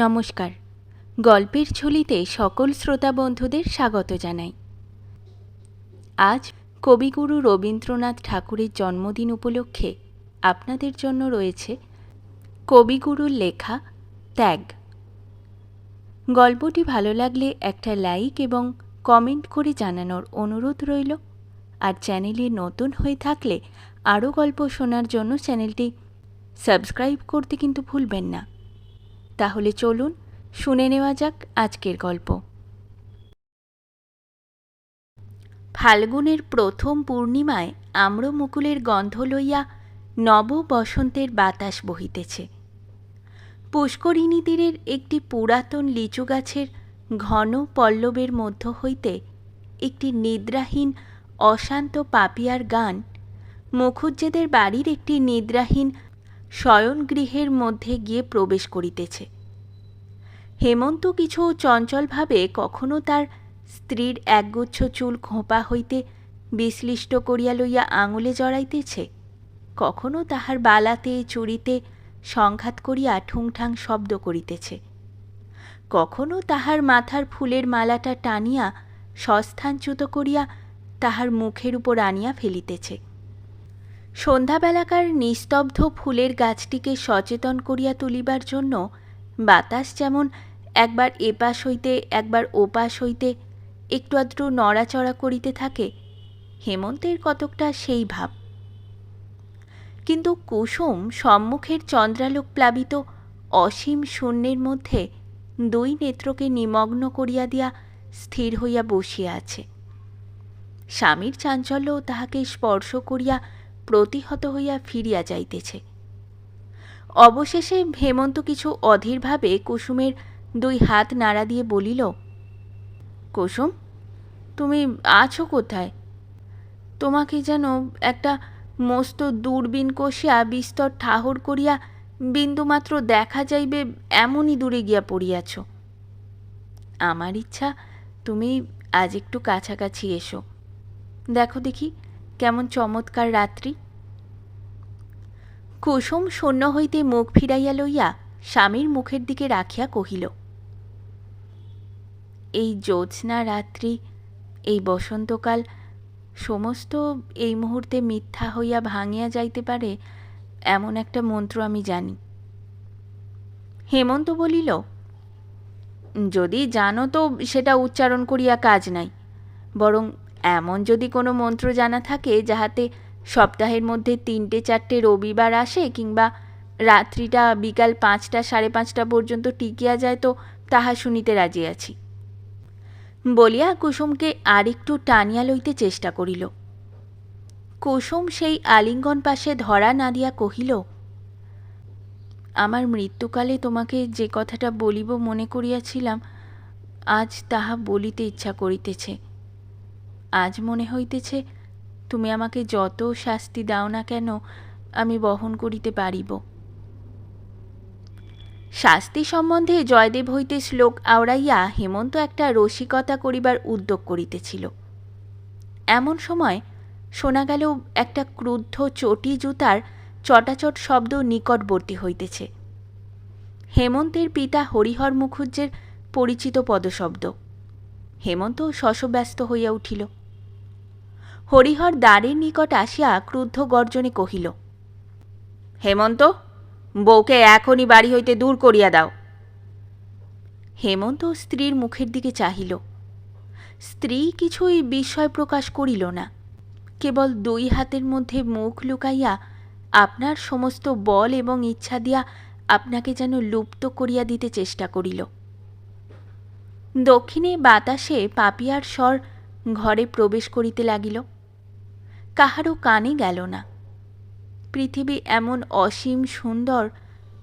নমস্কার। গল্পের ঝুলিতে সকল শ্রোতা বন্ধুদের স্বাগত জানাই। আজ কবিগুরু রবীন্দ্রনাথ ঠাকুরের জন্মদিন উপলক্ষে আপনাদের জন্য রয়েছে কবিগুরুর লেখা ত্যাগ। গল্পটি ভালো লাগলে একটা লাইক এবং কমেন্ট করে জানানোর অনুরোধ রইল। আর চ্যানেলে নতুন হয়ে থাকলে আরও গল্প শোনার জন্য চ্যানেলটি সাবস্ক্রাইব করতে কিন্তু ভুলবেন না। তাহলে চলুন শুনে নেওয়া যাক আজকের গল্প। ফাল্গুনের প্রথম পূর্ণিমায় আম্র মুকুলের গন্ধ লইয়া নব বসন্তের বাতাস বহিতেছে। পুষ্করিণী তীরের একটি পুরাতন লিচু গাছের ঘন পল্লবের মধ্য হইতে একটি নিদ্রাহীন, অশান্ত পাপিয়ার গান মুখুজ্জেদের বাড়ির একটি নিদ্রাহীন শয়নগৃহের মধ্যে গিয়ে প্রবেশ করিতেছে। হেমন্ত কিছু চঞ্চলভাবে কখনো তার স্ত্রীর একগুচ্ছ চুল খোঁপা হইতে বিশ্লিষ্ট করিয়া লইয়া আঙুলে জড়াইতেছে, কখনো তাহার বালাতে চুরিতে সংঘাত করিয়া ঠুংঠাং শব্দ করিতেছে, কখনো তাহার মাথার ফুলের মালাটা টানিয়া সস্থানচ্যুত করিয়া তাহার মুখের উপর আনিয়া ফেলিতেছে। সন্ধ্যাবেলাকার নিস্তব্ধ ফুলের গাছটিকে সচেতন করিয়া তুলিবার জন্য বাতাস যেমন একবার এপাশ হইতে একবার ওপাশ হইতে একটু আধটু নড়াচড়া করিতে থাকে, হেমন্তের কতকটা সেই ভাব। কিন্তু কুসুম সম্মুখের চন্দ্রালোক প্লাবিত অসীম শূন্যের মধ্যে দুই নেত্রকে নিমগ্ন করিয়া দিয়া স্থির হইয়া বসিয়া আছে। স্বামীর চাঞ্চল্য তাহাকে স্পর্শ করিয়া প্রতিহত হইয়া ফিরিয়া যাইতেছে। অবশেষে হেমন্ত কিছু অধীরভাবে কুসুমের দুই হাত নাড়া দিয়ে বলিল, কুসুম, তুমি আছো কোথায়? তোমাকে যেন একটা মস্ত দূরবীন কষিয়া বিস্তর ঠাহর করিয়া বিন্দুমাত্র দেখা যাইবে এমনই দূরে গিয়া পড়িয়াছ। আমার ইচ্ছা, তুমি আজ একটু কাছাকাছি এসো। দেখো দেখি কেমন চমৎকার রাত্রি। কুসুম শূন্য হইতে মুখ ফিরাইয়া লইয়া স্বামীর মুখের দিকে রাখিয়া কহিল, এই জ্যোৎস্না রাত্রি, এই বসন্তকাল, সমস্ত এই মুহূর্তে মিথ্যা হইয়া ভাঙিয়া যাইতে পারে এমন একটা মন্ত্র আমি জানি। হেমন্ত বলিল, যদি জানো তো সেটা উচ্চারণ করিয়া কাজ নাই, বরং এমন যদি কোনো মন্ত্র জানা থাকে যাহাতে সপ্তাহের মধ্যে তিনটে, চারটে রবিবার আসে কিংবা রাত্রিটা বিকাল পাঁচটা, সাড়ে পাঁচটা পর্যন্ত টিকিয়া যায় তো তাহা শুনিতে রাজি আছি। বলিয়া কুসুমকে আরেকটু টানিয়া লইতে চেষ্টা করিল। কুসুম সেই আলিঙ্গন পাশে ধরা না দিয়া কহিল, আমার মৃত্যুকালে তোমাকে যে কথাটা বলিব মনে করিয়াছিলাম, আজ তাহা বলিতে ইচ্ছা করিতেছে। আজ মনে হইতেছে তুমি আমাকে যত শাস্তি দাও না কেন, আমি বহন করিতে পারিব। শাস্তি সম্বন্ধে জয়দেব হইতে শ্লোক আওড়াইয়া হেমন্ত একটা রসিকতা করিবার উদ্যোগ করিতেছিল। এমন সময় শোনা গেল একটা ক্রুদ্ধ চটি জুতার চটাচট শব্দ নিকটবর্তী হইতেছে। হেমন্তের পিতা হরিহর মুখুজ্জের পরিচিত পদশব্দ। হেমন্ত শশব্যস্ত হইয়া উঠিল। হরিহর দ্বারের নিকট আসিয়া ক্রুদ্ধ গর্জনে কহিল, হেমন্ত, বউকে এখনই বাড়ি হইতে দূর করিয়া দাও। হেমন্ত স্ত্রীর মুখের দিকে চাহিল। স্ত্রী কিছুই বিস্ময় প্রকাশ করিল না। কেবল দুই হাতের মধ্যে মুখ লুকাইয়া আপনার সমস্ত বল এবং ইচ্ছা দিয়া আপনাকে যেন লুপ্ত করিয়া দিতে চেষ্টা করিল। দক্ষিণে বাতাসে পাপিয়ার স্বর ঘরে প্রবেশ করিতে লাগিল। কাহারও কানে গেল না। পৃথিবী এমন অসীম সুন্দর,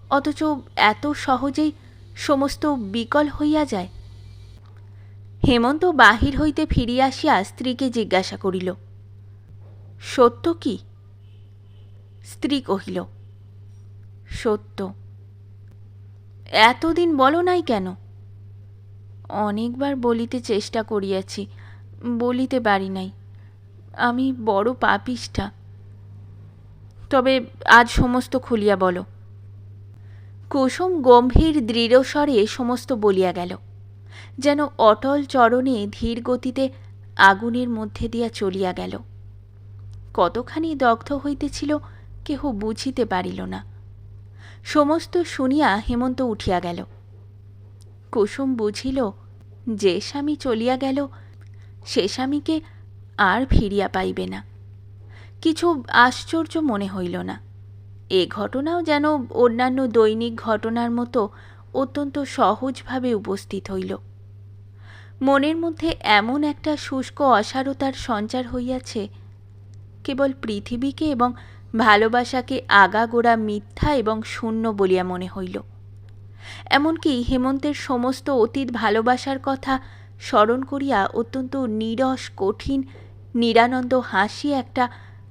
অথচ এত সহজেই সমস্ত বিকল হইয়া যায়। হেমন্ত বাহির হইতে ফিরিয়া আসিয়া স্ত্রীকে জিজ্ঞাসা করিল, সত্য কি? স্ত্রী কহিল, সত্য। এতদিন বলো নাই কেন? অনেকবার বলিতে চেষ্টা করিয়াছি, বলিতে পারি নাই। আমি বড় পাপিষ্ঠা। তবে আজ সমস্ত খুলিয়া বলো। কুসুম গম্ভীর দৃঢ়স্বরে সমস্ত বলিয়া গেল। যেন অটল চরণে ধীর গতিতে আগুনের মধ্যে দিয়া চলিয়া গেল। কতখানি দগ্ধ হইতেছিল কেহ বুঝিতে পারিল না। সমস্ত শুনিয়া হেমন্ত উঠিয়া গেল। কুসুম বুঝিল, যে স্বামী চলিয়া গেল, সে স্বামীকে আর ফিরিয়া পাইবে না। কিছু আশ্চর্য মনে হইল না। এ ঘটনাও যেন অন্যান্য দৈনিক ঘটনার মতো অত্যন্ত সহজভাবে উপস্থিত হইল। মনের মধ্যে এমন একটা শুষ্ক অসারতার সঞ্চার হইয়াছে, কেবল পৃথিবীকে এবং ভালোবাসাকে আগাগোড়া মিথ্যা এবং শূন্য বলিয়া মনে হইল। এমনকি হেমন্তের সমস্ত অতীত ভালোবাসার কথা স্মরণ করিয়া অত্যন্ত নিরস, কঠিন নিরানন্দ হাসি একটা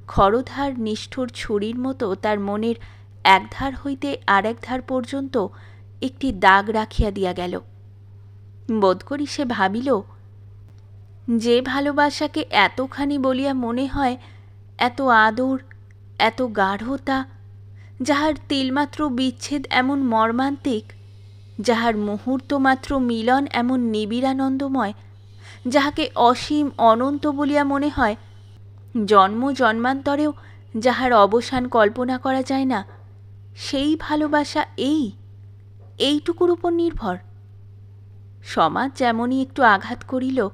খরধার নিষ্ঠুর ছুরির মতো তার মনের একধার হইতে আরেক ধার পর্যন্ত একটি দাগ রাখিয়া দিয়া গেল। বোধ করি সে ভাবিল, যে ভালোবাসাকে এতখানি বলিয়া মনে হয়, এত আদর, এত গাঢ়তা, যাহার তিলমাত্র বিচ্ছেদ এমন মর্মান্তিক, যাহার মুহূর্তমাত্র মিলন এমন নিবিড়ানন্দময় যাহাকে অসীম অনন্ত বলিয়া মনে হয়, জন্ম জন্মান্তরেও যাহার অবসান কল্পনা করা যায় না, সেই ভালোবাসা এই, এইটুকুর উপর নির্ভর। সমাজ যেমনই একটু আঘাত করিল,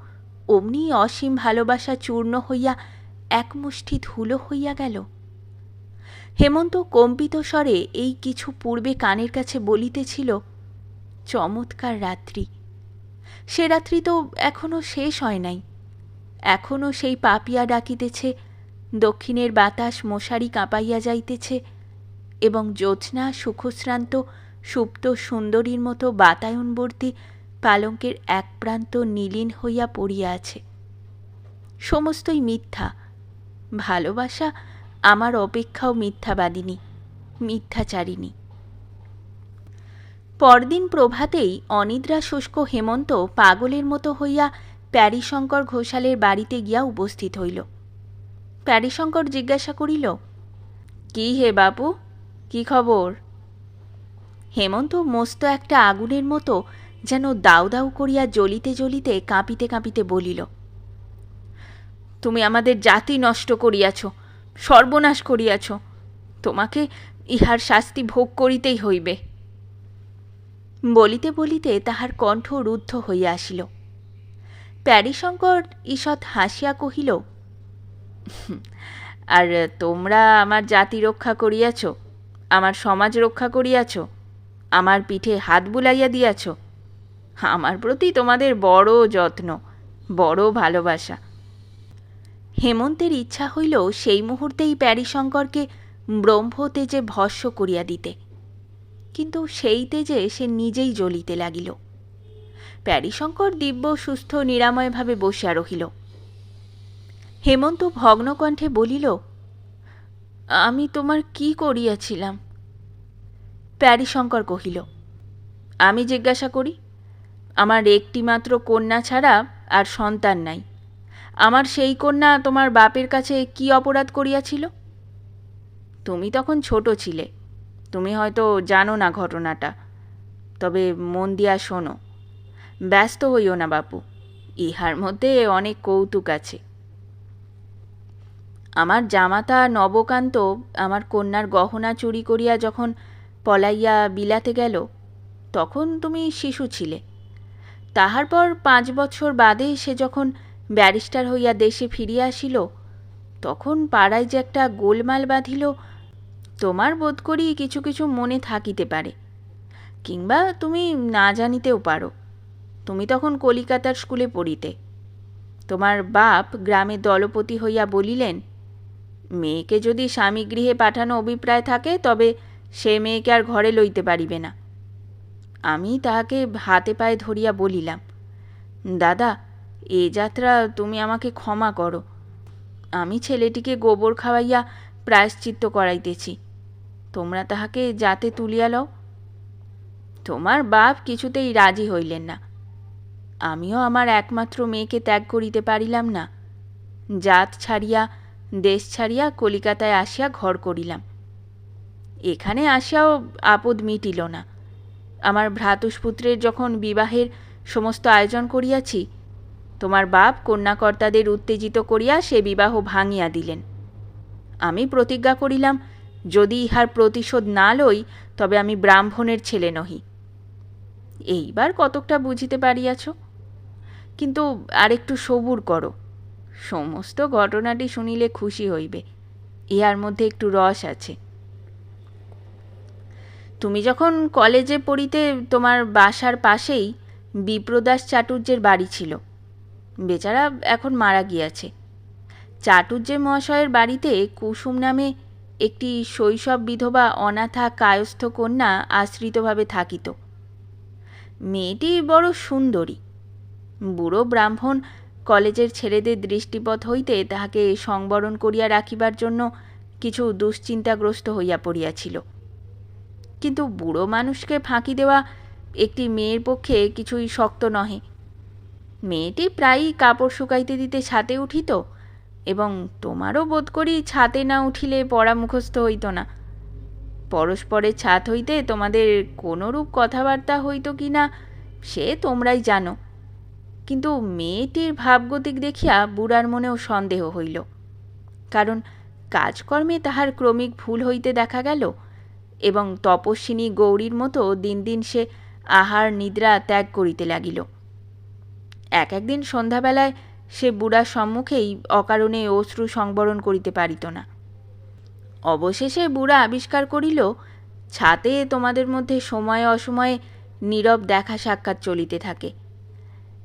অমনি অসীম ভালোবাসা চূর্ণ হইয়া একমুষ্টি ধুলো হইয়া গেল। হেমন্ত কম্পিত স্বরে এই কিছু পূর্বে কানের কাছে বলিতেছিল, চমৎকার রাত্রি সে রাত্রি তো এখনও শেষ হয় নাই। এখনও সেই পাপিয়া ডাকিতেছে, দক্ষিণের বাতাস মশারি কাঁপাইয়া যাইতেছে এবং জ্যোৎস্না, সুখশ্রান্ত, সুপ্ত সুন্দরীর মতো বাতায়নবর্তী পালঙ্কের এক প্রান্ত নীলিন হইয়া পড়িয়া আছে। সমস্তই মিথ্যা। ভালোবাসা আমার অপেক্ষাও মিথ্যাবাদিনী, মিথ্যাচারিণী। পরদিন প্রভাতেই অনিদ্রা শুষ্ক হেমন্ত পাগলের মতো হইয়া প্যারিশঙ্কর ঘোষালের বাড়িতে গিয়া উপস্থিত হইল। প্যারিশঙ্কর জিজ্ঞাসা করিল, কি হে বাপু, কি খবর? হেমন্ত মস্ত একটা আগুনের মতো যেন দাউ দাউ করিয়া জ্বলিতে জ্বলিতে কাঁপিতে কাঁপিতে বলিল, তুমি আমাদের জাতি নষ্ট করিয়াছ, সর্বনাশ করিয়াছ, তোমাকে ইহার শাস্তি ভোগ করিতেই হইবে। বলিতে বলিতে তাহার কণ্ঠ রুদ্ধ হইয়া আসিল। প্যারিশঙ্কর ঈষৎ হাসিয়া কহিল আর তোমরা আমার জাতি রক্ষা করিয়াছ, আমার সমাজ রক্ষা করিয়াছ, আমার পিঠে হাত বুলাইয়া দিয়াছ, আমার প্রতি তোমাদের বড় যত্ন, বড় ভালোবাসা। হেমন্তের ইচ্ছা হইল সেই মুহূর্তেই প্যারিশঙ্করকে ব্রহ্মতেজে ভস্য করিয়া দিতে। কিন্তু সেই তেজে সে নিজেই জ্বলিতে লাগিল। প্যারিশঙ্কর দিব্য, সুস্থ, নিরাময়ভাবে বসিয়া রহিল। হেমন্ত ভগ্নকণ্ঠে বলিল, আমি তোমার কি করিয়াছিলাম? প্যারিশঙ্কর কহিল, আমি জিজ্ঞাসা করি, আমার একটি মাত্র কন্যা ছাড়া আর সন্তান নাই। আমার সেই কন্যা তোমার বাপের কাছে কি অপরাধ করিয়াছিল? তুমি তখন ছোট ছিলে তুমি হয়তো জানো না ঘটনাটা। তবে মন দিয়া শোনো। ব্যস্ত হইও না বাপু, ইহার মধ্যে অনেক কৌতুক আছে। আমার জামাতা নবকান্ত আমার কন্যার গহনা চুরি করিয়া যখন পলাইয়া বিলাতে গেল, তখন তুমি শিশু ছিলে। তাহার পর পাঁচ বছর বাদে সে যখন ব্যারিস্টার হইয়া দেশে ফিরিয়া আসিল, তখন পাড়ায় যে একটা গোলমাল বাঁধিল তোমার বোধ করি কিছু কিছু মনে থাকিতে পারে। কিংবা তুমি না জানিতেও পারো। তুমি তখন কলিকাতার স্কুলে পড়িতে। তোমার বাপ গ্রামে দলপতি হইয়া বলিলেন, মেয়েকে যদি স্বামী গৃহে পাঠানো অভিপ্রায় থাকে, তবে সে মেয়েকে আর ঘরে লইতে পারিবে না। আমি তাহাকে হাতে পায়ে ধরিয়া বলিলাম, দাদা, এ যাত্রা তুমি আমাকে ক্ষমা করো। আমি ছেলেটিকে গোবর খাওয়াইয়া প্রায়শ্চিত্ত করাইতেছি। তোমরা তাহাকে যাতে তুলিয়া লও। তোমার বাপ কিছুতেই রাজি হইলেন না। আমিও আমার একমাত্র মেয়েকে ত্যাগ করিতে পারিলাম না। জাত ছাড়িয়া, দেশ ছাড়িয়া কলিকাতায় আসিয়া ঘর করিলাম। এখানে আসিয়াও আপদ মিটিল না। আমার ভ্রাতুষ্পুত্রের যখন বিবাহের সমস্ত আয়োজন করিয়াছি, তোমার বাপ কন্যাকর্তাদের উত্তেজিত করিয়া সে বিবাহ ভাঙিয়া দিলেন। আমি প্রতিজ্ঞা করিলাম যদি ইহার প্রতিশোধ না লই, তবে আমি ব্রাহ্মণের ছেলে নহি। এইবার কতকটা বুঝিতে পারিয়াছ। কিন্তু আরেকটু সবুর করো। সমস্ত ঘটনাটি শুনিলে খুশি হইবে। ইহার মধ্যে একটু রস আছে। তুমি যখন কলেজে পড়িতে তোমার বাসার পাশেই বিপ্রদাস চাটুর্যের বাড়ি ছিল। বেচারা এখন মারা গিয়াছে। চাটুর্য মহাশয়ের বাড়িতে কুসুম নামে একটি শৈশব বিধবা অনাথা কায়স্থ কন্যা আশ্রিতভাবে থাকিত। মেয়েটি বড় সুন্দরী। বুড়ো ব্রাহ্মণ কলেজের ছেলেদের দৃষ্টিপথ হইতে তাহাকে সংবরণ করিয়া রাখিবার জন্য কিছু দুশ্চিন্তাগ্রস্ত হইয়া পড়িয়াছিল। কিন্তু বুড়ো মানুষকে ফাঁকি দেওয়া একটি মেয়ের পক্ষে কিছুই শক্ত নহে। মেয়েটি প্রায়ই কাপড় শুকাইতে দিতে ছাতে উঠিত এবং তোমারও বোধ করি ছাতে না উঠিলে পড়া মুখস্থ হইত না। পরস্পরের ছাদ হইতে তোমাদের কোনোরূপ কথাবার্তা হইত কি না সে তোমরাই জানো। কিন্তু মেয়েটির ভাবগতিক দেখিয়া বুড়ার মনেও সন্দেহ হইল। কারণ কাজকর্মে তাহার ক্রমিক ভুল হইতে দেখা গেল এবং তপস্বিনী গৌরীর মতো দিন দিন সে আহার নিদ্রা ত্যাগ করিতে লাগিল। এক একদিন সন্ধ্যাবেলায় সে বুড়ার সম্মুখেই অকারণে অশ্রু সংবরণ করিতে পারিত না। অবশেষে বুড়া আবিষ্কার করিল, ছাতে তোমাদের মধ্যে সময়ে অসময়ে নীরব দেখা সাক্ষাৎ চলিতে থাকে।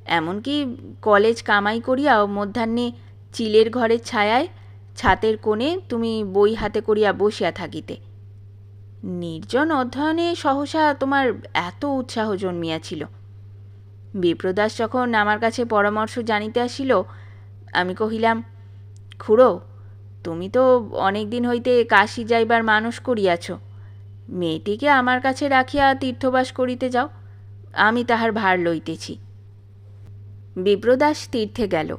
এমনকি কলেজ কামাই করিয়াও মধ্যাহ্নে চিলের ঘরের ছায়ায় ছাতের কোণে তুমি বই হাতে করিয়া বসিয়া থাকিতে। নির্জন অধ্যয়নে সহসা তোমার এত উৎসাহ জন্মিয়াছিল। বিপ্রদাস যখন আমার কাছে পরামর্শ জানিতে আসিল, আমি কহিলাম, খুড়ো, তুমি তো অনেক দিন হইতে কাশি যাইবার মানুষ করিয়াছ। মেয়েটিকে আমার কাছে রাখিয়া তীর্থবাস করিতে যাও, আমি তাহার ভার লইতেছি। বিপ্রদাস তীর্থে গেল।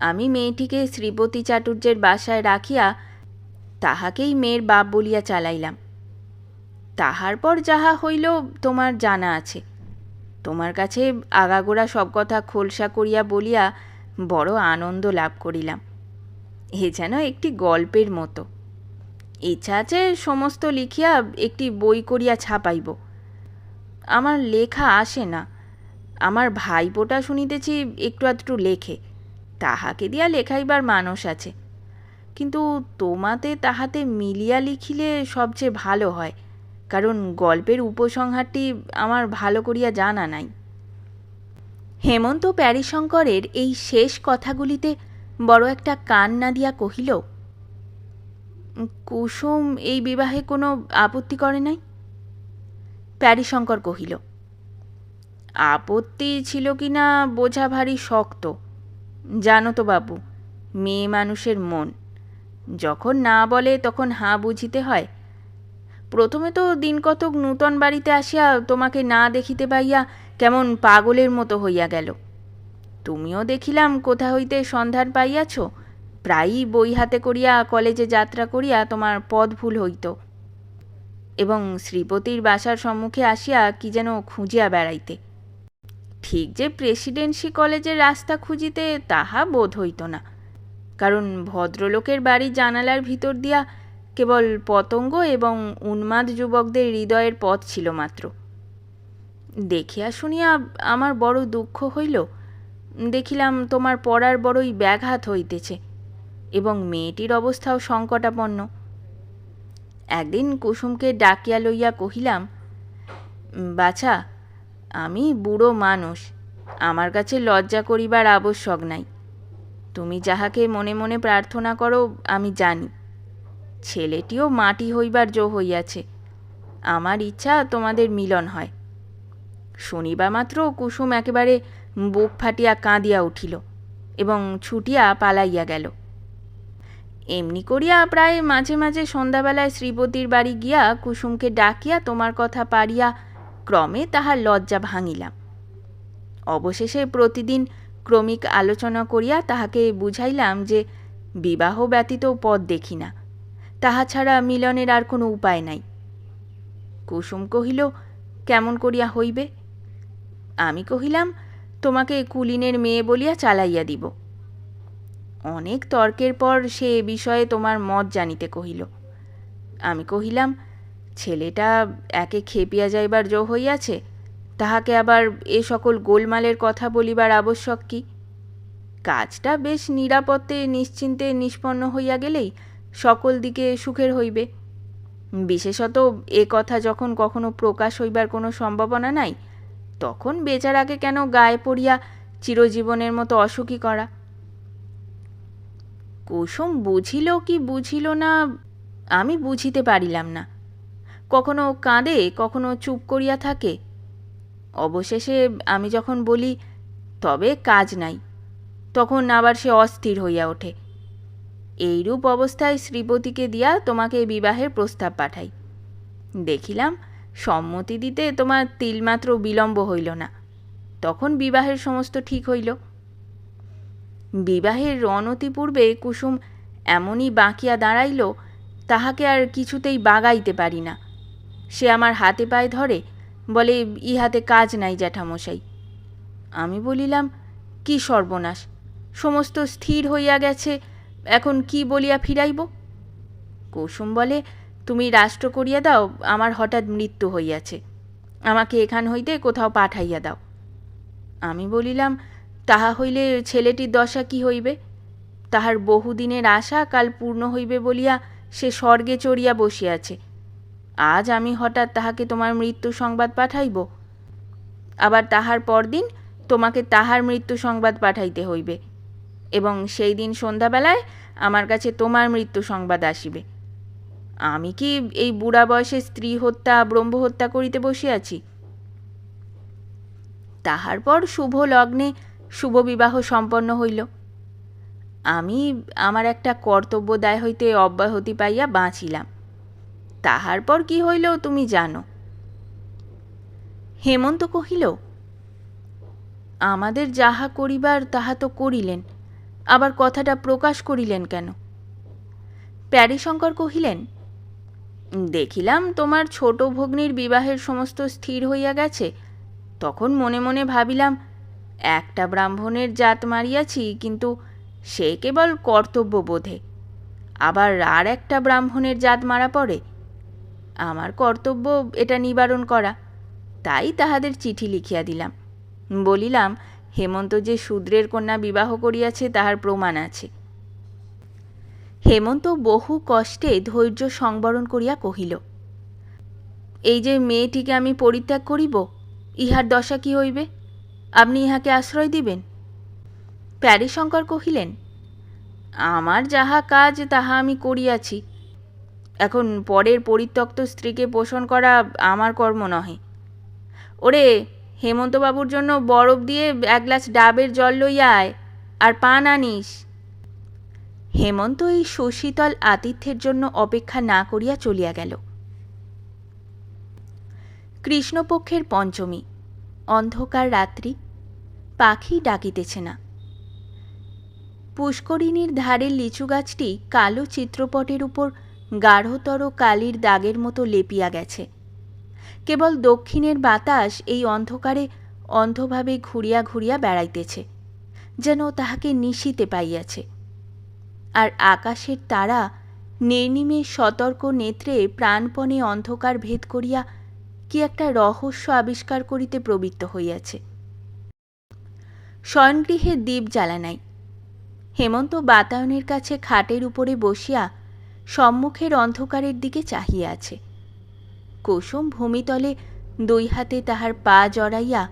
আমি মেয়েটিকে শ্রীপতি চাটুর্যের বাসায় রাখিয়া তাহাকেই মেয়ের বাপ বলিয়া চালাইলাম। তাহার পর যাহা হইল, তোমার জানা আছে। তোমার কাছে আগাগোড়া সব কথা খোলসা করিয়া বলিয়া বড় আনন্দ লাভ করিলাম। এ যেন একটি গল্পের মতো। ইচ্ছা আছে সমস্ত লিখিয়া একটি বই করিয়া ছাপাইব। আমার লেখা আসে না। আমার ভাইপোটা শুনিতেছি একটু আধটু লেখে। তাহাকে দিয়া লেখাইবার মানুষ আছে। কিন্তু তোমাতে তাহাতে মিলিয়া লিখিলে সবচেয়ে ভালো হয়। কারণ গল্পের উপসংহারটি আমার ভালো করিয়া জানা নাই। হেমন্ত প্যারিশঙ্করের এই শেষ কথাগুলিতে বড় একটা কান না দিয়া কহিল, কুসুম, এই বিবাহে কোনো আপত্তি করে নাই? প্যারিশঙ্কর কহিল, আপত্তি ছিল কি না বোঝা ভারী শক্ত। জানো তো বাবু, মেয়ে মানুষের মন। যখন না বলে তখন হাঁ বুঝিতে হয় প্রথমে তো দিন কতক নূতন বাড়িতে আসিয়া তোমাকে না দেখিতে পাইয়া কেমন পাগলের মতো হইয়া গেল। তুমিও দেখিলাম কোথা হইতে সন্ধান পাইয়াছ। প্রায়ই বই হাতে করিয়া কলেজে যাত্রা করিয়া তোমার পদ ভুল হইত। এবং শ্রীপতির বাসার সম্মুখে আসিয়া কি যেন খুঁজিয়া বেড়াইতে। ঠিক যে প্রেসিডেন্সি কলেজের রাস্তা খুঁজিতে তাহা বোধ হইত না। কারণ ভদ্রলোকের বাড়ির জানালার ভিতর দিয়া কেবল পতঙ্গ এবং উন্মাদ যুবকদের হৃদয়ের পথ ছিল মাত্র। দেখিয়া শুনিয়া আমার বড় দুঃখ হইল, দেখিলাম তোমার পড়ার বড়ই ব্যাঘাত হইতেছে এবং মেয়েটির অবস্থাও সংকটাপন্ন। একদিন কুসুমকে ডাকিয়া লইয়া কহিলাম, বাছা, আমি বুড়ো মানুষ, আমার কাছে লজ্জা করিবার আবশ্যক নাই। তুমি যাহাকে মনে মনে প্রার্থনা করো, আমি জানি। ছেলেটিও মাটি হইবার জো হইয়াছে। আমার ইচ্ছা তোমাদের মিলন হয়। শনিবা মাত্র কুসুম একেবারে বুক ফাটিয়া কাঁদিয়া উঠিল এবং ছুটিয়া পালাইয়া গেল। এমনি করিয়া প্রায় মাঝে মাঝে সন্ধ্যাবেলায় শ্রীপতির বাড়ি গিয়া কুসুমকে ডাকিয়া তোমার কথা পারিয়া ক্রমে তাহার লজ্জা ভাঙিলাম। অবশেষে প্রতিদিন ক্রমিক আলোচনা করিয়া তাহাকে বুঝাইলাম যে বিবাহ ব্যতীত পথ দেখি না। তাহা ছাড়া মিলনের আর কোনো উপায় নাই। কুসুম কহিল, কেমন করিয়া হইবে? আমি কহিলাম, তোমাকে কুলিনের মেয়ে বলিয়া চালাইয়া দিব। অনেক তর্কের পর সে বিষয়ে তোমার মত জানিতে কহিল। আমি কহিলাম, ছেলেটা একে খেপিয়া যাইবার জো হইয়াছে, তাহাকে আবার এ সকল গোলমালের কথা বলিবার আবশ্যক কি? কাজটা বেশ নিরাপত্তে, নিশ্চিন্তে, নিষ্পন্ন হইয়া গেলেই সকল দিকে সুখের হইবে। বিশেষত এ কথা যখন কখনো প্রকাশ হইবার কোনো সম্ভাবনা নাই, তখন বেচারাকে কেন গায়ে পড়িয়া চিরজীবনের মতো অসুখী করা? কুসুম বুঝিল কি বুঝিল না, আমি বুঝিতে পারিলাম না। কখনো কাঁদে, কখনো চুপ করিয়া থাকে। অবশেষে আমি যখন বলি, তবে কাজ নাই, তখন আবার সে অস্থির হইয়া ওঠে। এইরূপ অবস্থায় শ্রীপতিকে দিয়া তোমাকে বিবাহের প্রস্তাব পাঠাই। দেখিলাম সম্মতি দিতে তোমার তিলমাত্র বিলম্ব হইল না। তখন বিবাহের সমস্ত ঠিক হইল। বিবাহের অনতিপূর্বে কুসুম এমনই বাঁকিয়া দাঁড়াইল, তাহাকে আর কিছুতেই বাগাইতে পারি না। সে আমার হাতে পায়ে ধরে, বলে, ইহাতে কাজ নাই জ্যাঠামশাই। আমি বলিলাম, কি সর্বনাশ! সমস্ত স্থির হইয়া গেছে এখন কি বলিয়া ফিরাইব? কুসুম বলে, তুমি রাষ্ট্র করিয়া দাও, আমার হঠাৎ মৃত্যু হইয়াছে। আমাকে এখান হইতে কোথাও পাঠাইয়া দাও। আমি বলিলাম, তাহা হইলে ছেলেটির দশা কি হইবে? তাহার বহুদিনের আশা কাল পূর্ণ হইবে বলিয়া সে স্বর্গে চড়িয়া বসিয়াছে। আজ আমি হঠাৎ তাহাকে তোমার মৃত্যু সংবাদ পাঠাইব। আবার তাহার পরদিন তোমাকে তাহার মৃত্যু সংবাদ পাঠাইতে হইবে। এবং সেই দিন সন্ধ্যাবেলায় আমার কাছে তোমার মৃত্যু সংবাদ আসিবে। আমি কি এই বুড়া বয়সে স্ত্রী হত্যা, ব্রহ্ম হত্যা করিতে বসিয়াছি তাহার পর শুভ লগ্নে শুভ বিবাহ সম্পন্ন হইল। আমি আমার একটা কর্তব্য দায় হইতে অব্যাহতি পাইয়া বাঁচিলাম। তাহার পর কি হইল তুমি জানো? হেমন্ত কহিল, আমাদের যাহা করিবার, তাহা তো করিলেন। আবার কথাটা প্রকাশ করিলেন কেন? প্যারিশঙ্কর কহিলেন, দেখিলাম তোমার ছোট ভগ্নীর বিবাহের সমস্ত স্থির হইয়া গেছে। তখন মনে মনে ভাবিলাম, একটা ব্রাহ্মণের জাত মারিয়াছি, কিন্তু সে কেবল কর্তব্য বোধে আবার আর একটা ব্রাহ্মণের জাত মারা পড়ে। আমার কর্তব্য এটা নিবারণ করা। তাই তাহাদের চিঠি লিখিয়া দিলাম। বলিলাম হেমন্ত যে শূদ্রের কন্যা বিবাহ করিয়াছে, তাহার প্রমাণ আছে। হেমন্ত বহু কষ্টে ধৈর্য সংবরণ করিয়া কহিল, এই যে মেয়েটিকে আমি পরিত্যাগ করিব, ইহার দশা কি হইবে? আপনি ইহাকে আশ্রয় দিবেন? প্যারিশঙ্কর কহিলেন, আমার যাহা কাজ, তাহা আমি করিয়াছি। এখন পরের পরিত্যক্ত স্ত্রীকে পোষণ করা আমার কর্ম নহে। ওরে হেমন্তবাবুর জন্য বরফ দিয়ে এক গ্লাস ডাবের জল লইয়া আয় আর পান আনিস। হেমন্ত এই সুশীতল আতিথ্যের জন্য অপেক্ষা না করিয়া চলিয়া গেল। কৃষ্ণপক্ষের পঞ্চমী, অন্ধকার রাত্রি, পাখি ডাকিতেছে না। পুষ্করিণীর ধারের লিচু গাছটি কালো চিত্রপটের উপর গাঢ়তর কালির দাগের মতো লেপিয়া গেছে। কেবল দক্ষিণের বাতাস এই অন্ধকারে অন্ধভাবে ঘুরিয়া ঘুরিয়া বেড়াইতেছে, যেন তাহাকে নিশিতে পাইয়াছে। আর আকাশের তারা নির্নিমে সতর্ক নেত্রে প্রাণপণে অন্ধকার ভেদ করিয়া কি একটা রহস্য আবিষ্কার করিতে প্রবৃত্ত হইয়াছে। শয়নগৃহে দ্বীপ জ্বালা নাই হেমন্ত বাতায়নের কাছে খাটের উপরে বসিয়া সম্মুখের অন্ধকারের দিকে চাহিয়া আছে। কুসুম ভূমিতলে দুই হাতে তাহার পা জড়াইয়া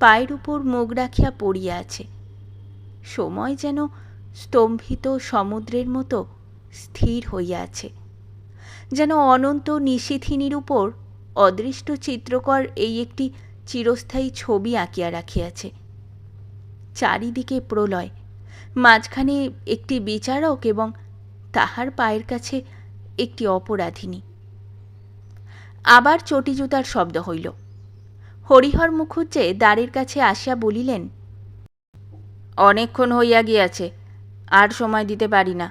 পায়ের উপর মুখ রাখিয়া পড়িয়া আছে। সময় যেন স্তম্ভিত সমুদ্রের মতো স্থির হইয়া আছে। যেন অনন্ত নিশিথিনীর উপর অদৃষ্ট চিত্রকর এই একটি চিরস্থায়ী ছবি আঁকিয়া রাখিয়াছে। চারিদিকে প্রলয়, মাঝখানে একটি বিচারক এবং তাহার পায়ের কাছে একটি অপরাধিনী। আবার চটি জুতার শব্দ হইল। হরিহর মুখুজ্জে দ্বারের কাছে আসিয়া বলিলেন, অনেকক্ষণ হইয়া গিয়াছে, আর সময় দিতে পারি না।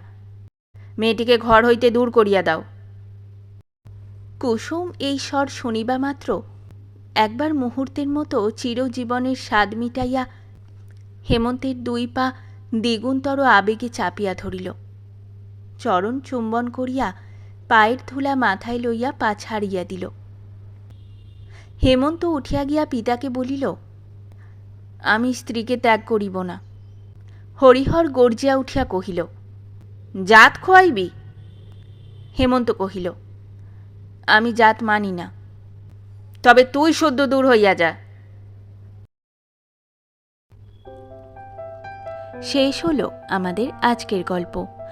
মেয়েটিকে ঘর হইতে দূর করিয়া দাও। কুসুম এই স্বর শুনিবা মাত্র একবার মুহূর্তের মতো চিরজীবনের স্বাদ মিটাইয়া হেমন্তের দুই পা দ্বিগুণতর আবেগে চাপিয়া ধরিল। চরণ চুম্বন করিয়া পায়ের ধুলা মাথায় লইয়া পা ছাড়িয়া দিল। হেমন্ত উঠিয়া গিয়া পিতাকে বলিল, আমি স্ত্রীকে ত্যাগ করিব না। হরিহর গর্জিয়া উঠিয়া কহিল, জাত খোয়াইবি? হেমন্ত কহিল, আমি জাত মানি না। তবে তুই সদ্য দূর হইয়া যা। শেষ হলো আমাদের আজকের গল্প।